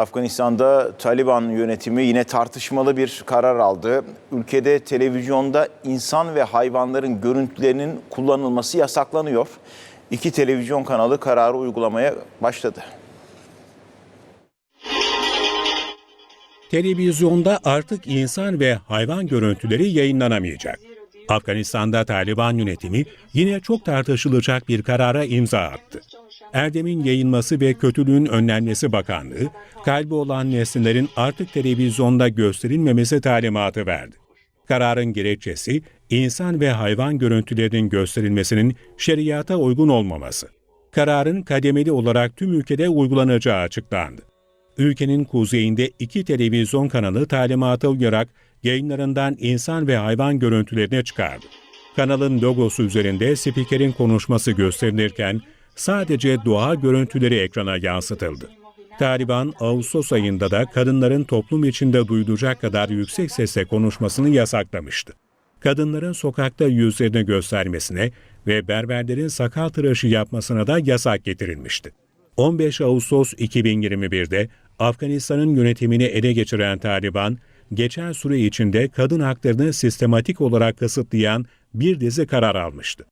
Afganistan'da Taliban yönetimi yine tartışmalı bir karar aldı. Ülkede televizyonda insan ve hayvanların görüntülerinin kullanılması yasaklanıyor. İki televizyon kanalı kararı uygulamaya başladı. Televizyonda artık insan ve hayvan görüntüleri yayınlanamayacak. Afganistan'da Taliban yönetimi yine çok tartışılacak bir karara imza attı. Erdem'in yayılması ve kötülüğün önlenmesi bakanlığı, kalbi olan nesnelerin artık televizyonda gösterilmemesi talimatı verdi. Kararın gerekçesi, insan ve hayvan görüntülerinin gösterilmesinin şeriata uygun olmaması. Kararın kademeli olarak tüm ülkede uygulanacağı açıklandı. Ülkenin kuzeyinde iki televizyon kanalı talimata uyarak yayınlarından insan ve hayvan görüntülerini çıkardı. Kanalın logosu üzerinde spikerin konuşması gösterilirken sadece doğa görüntüleri ekrana yansıtıldı. Taliban, Ağustos ayında da kadınların toplum içinde duyulacak kadar yüksek sesle konuşmasını yasaklamıştı. Kadınların sokakta yüzlerini göstermesine ve berberlerin sakal tıraşı yapmasına da yasak getirilmişti. 15 Ağustos 2021'de Afganistan'ın yönetimini ele geçiren Taliban, geçen süre içinde kadın haklarını sistematik olarak kısıtlayan bir dizi karar almıştı.